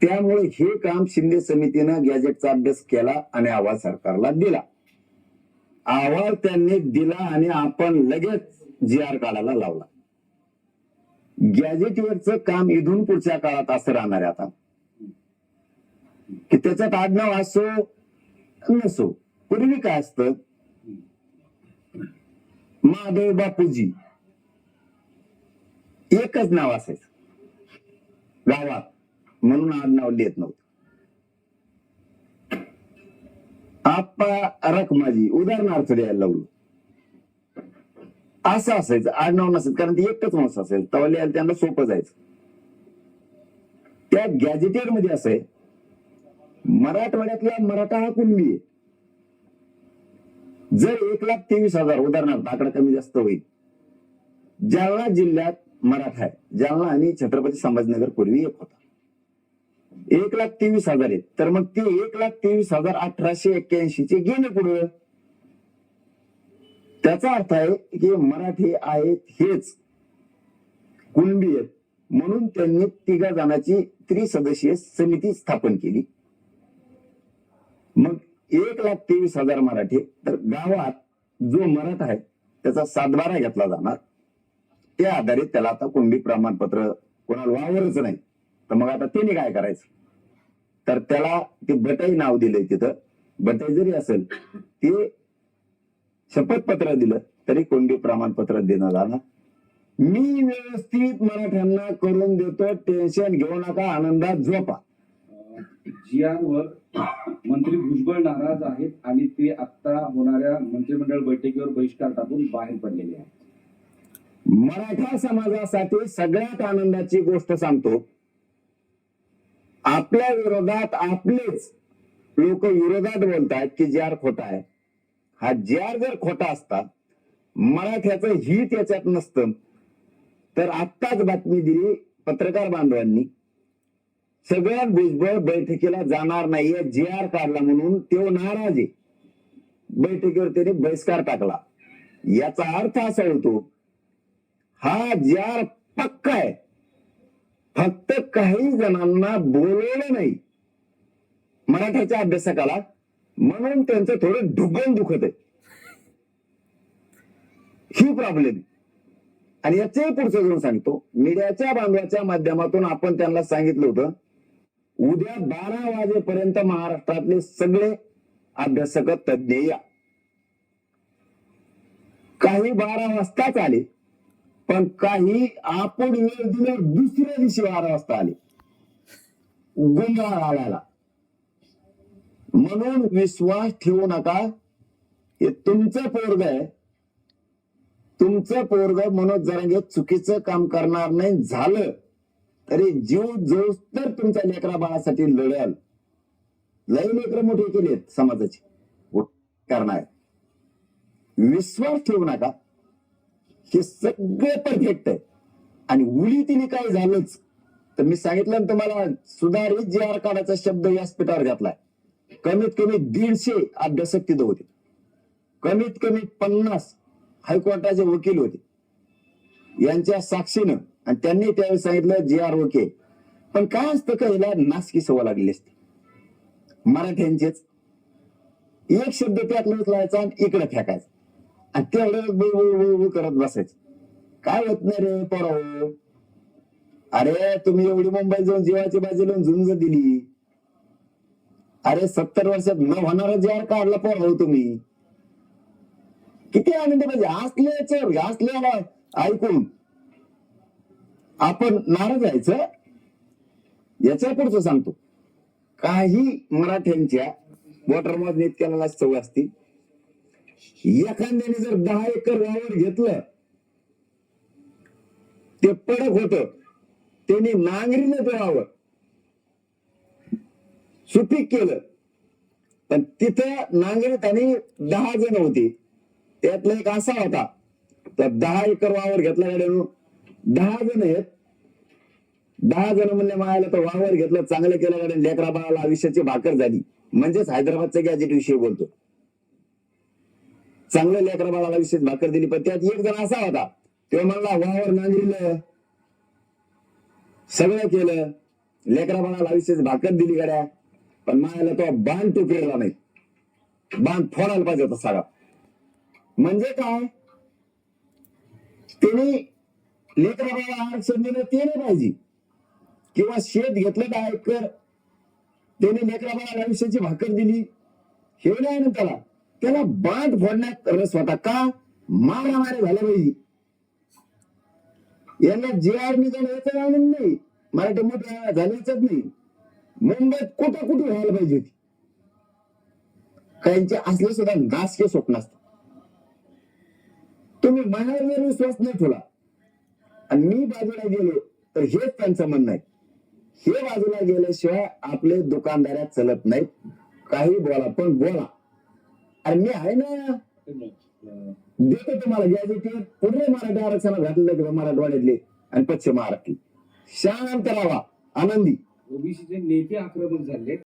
त्यामुळे हे काम शिंदे समितीनं गॅजेटचा अभ्यास केला आणि अहवाल सरकारला दिला. अहवाल त्यांनी दिला आणि आपण लगेच जी आर काढायला लावला. गॅजेटियरचं काम इथून पुढच्या काळात असं राहणार आहे आता. की त्याच्यात आडनाव असो नसो पूर्वी काय असतं? महादेव बापूजी. एकच नाव असायचं. गावात. म्हणून आडनाव लिहित नव्हतं. आप्पा रखमाजी उदाहरणार्थ द्यायला लावलो. असं असायचं आडनाव नसेल कारण ते एकच माणूस असेल तेव्हा लिहायला त्यांना सोपं जायचं. त्या गॅजेटेडमध्ये असं आहे मराठवाड्यातला मराठा हा कुणबी आहे? जर एक लाख तेवीस हजार उदाहरणार्थ आकडा कमी जास्त होईल. जालना जिल्ह्यात मराठा आहे. जालना आणि छत्रपती संभाजीनगर पूर्वी एक होता. एक लाख तेवीस हजार आहेत. तर मग ते एक लाख तेवीस हजार अठराशे एक्क्याऐंशी चे गेले पुढे त्याचा अर्थ आहे की मराठी आहेत हेच. कुणबी आहेत. म्हणून त्यांनी तिघा जणांची त्रिसदस्यीय समिती स्थापन केली. मग एक लाख तेवीस हजार मराठी. तर गावात जो मराठा आहे त्याचा सातबारा घेतला जाणार. त्या आधारे त्याला आता कुणबी प्रमाणपत्र कोणाला वावरच नाही. तर मग आता त्याने काय करायचं? तर त्याला ते बटाई नाव दिलंय तिथं. बटाई जरी असेल ते शपथपत्र दिलं तरी कोणबी प्रमाणपत्र देणं जाणार मी व्यवस्थित मराठ्यांना करून देतो टेन्शन घेऊ नका आनंदात झोपा. जी आर वर मंत्री भुजबळ नाराज आहेत आणि ते आता होणाऱ्या मंत्रिमंडळ बैठकीवर बहिष्कार टाकून बाहेर पडलेले आहेत. मराठा समाजासाठी सगळ्यात आनंदाची गोष्ट सांगतो आपल्या विरोधात आपलेच लोक विरोधात बोलतायत की जे आर खोटा आहे. हा जे आर जर खोटा असता मराठ्याचं हित याच्यात नसतं. तर आत्ताच बातमी दिली पत्रकार बांधवांनी. सगळ्यात भुजबळ बैठकीला जाणार नाहीये जे आर काढला म्हणून तो नाराज आहे. बैठकीवर त्याने बहिष्कार टाकला. याचा अर्थ असा होतो हा जार पक्का आहे. फक्त काही जणांना बोलवलं नाही. मराठ्याच्या अभ्यासकाला म्हणून त्यांचं थोडं ढुगण दुखत आहे. ही प्रॉब्लेम आणि याचंही पुढचं जण सांगतो. मीडियाच्या बांधवाच्या माध्यमातून आपण त्यांना सांगितलं होतं उद्या बारा वाजेपर्यंत महाराष्ट्रातले सगळे अभ्यासक तज्ज्ञ या. काही बारा वाजताच आले. पण काही आपण वेळ दिल्यावर दुसऱ्या दिवशी बारा वाजता आले. गोंधळ आल्याला म्हणून विश्वास ठेवू नका. हे तुमचं पोरग आहे. तुमचं पोरग मनोज जरांगे चुकीचं काम करणार नाही. झालं. तरी जीव जोस तर तुमच्या लेकरा बाळासाठी लढल. लई लेकर मोठे केलेत समाजाची. करणार. विश्वास ठेवू नका. हे सगळं परफेक्ट आहे. आणि उली तिने काय झालंच? तर मी सांगितलं तुम्हाला सुधारित जे आर काढायचा शब्द व्यासपीठावर घातलाय. कमीत कमी दीडशे अभ्यासक तिथं होते. कमीत कमी पन्नास हायकोर्टाचे वकील होते. यांच्या साक्षीनं आणि त्यांनी त्यावेळी सांगितलं जे आर ओके पण काय असतं का हिला नासकी सवय लागली असते? मराठ्यांचेच. एक शब्द त्यात लावायचा आणि इकडे फेकायचा. तेवढं करत बसायचं. काय होत नाही रे पोराव हो? अरे तुम्ही एवढी मुंबई जाऊन जीवाची बाजी लावून झुंज दिली. अरे सत्तर वर्षात न होणारा जे काढला पोराव हो तुम्ही. किती आनंद पाहिजे हसल्याचं हसले ऐकून. आपण नाराज व्हायचं? याच्या पुढचं सांगतो. काही मराठ्यांच्या वॉटर मोजणीत केलेला सवय असती एखाद्याने जर दहा एकर वावर घेतलं ते पडक होत. त्यांनी नांगरीनं ते वावर सुपीक केलं. पण तिथं नांगरीत आणि दहा जण होते. त्यातला एक असा होता. तर दहा एकर वावर घेतला गाड्यानं. दहा जण आहेत. दहा जण म्हणले मायाला तर वावर घेतलं चांगलं केलं गाड्या लेकरा बाळाला आयुष्याची भाकर झाली. म्हणजेच हैदराबादच्या गॅजेट विषयी बोलतो. चांगलं लेकरा बाळाला विशेष भाकर दिली पण त्यात एक जण असा होता तो म्हणला वावर नांगरीलं. सगळं केलं. लेकरा बाळाला विशेष भाकर दिली गड्या पण मायाला तो बाण टोकलेला नाही. बाण फोडायला पाहिजे होता सगळा म्हणजे काय? त्यांनी लेकरा बाळाला आरक्षण दिलं ते नाही पाहिजे. किंवा शेत घेतलं काय कर त्याने लेकरा बाळाला आयुष्याची भाकर दिली. हे नाही ना त्याला त्याला बांध फोडण्यात रस होता का? मारामारी झाल्या पाहिजे यांना जे आर जाणं याचा आनंद नाही मराठी मोठ्या झाल्याच नाही. मुंबईत कुठं कुठे व्हायला पाहिजे होती? काहींचे असले सुद्धा नासके स्वप्न असतात. तुम्ही माझ्यावर जर विश्वास नाही ठेवला आणि मी बाजूला गेलो तर हेच त्यांचं म्हणणं आहे. हे बाजूला गेल्याशिवाय आपले दुकानदाऱ्या चलत नाहीत. काही बोला पण बोला. अरे मी आहे ना. देतो तुम्हाला गॅजेटियर पूर्ण मराठी आरक्षणात घातलेलं मराठवाड्यातले आणि पश्चिम महाराष्ट्र शांत राहा आनंदी. ओबीसीचे नेते आक्रमक झाले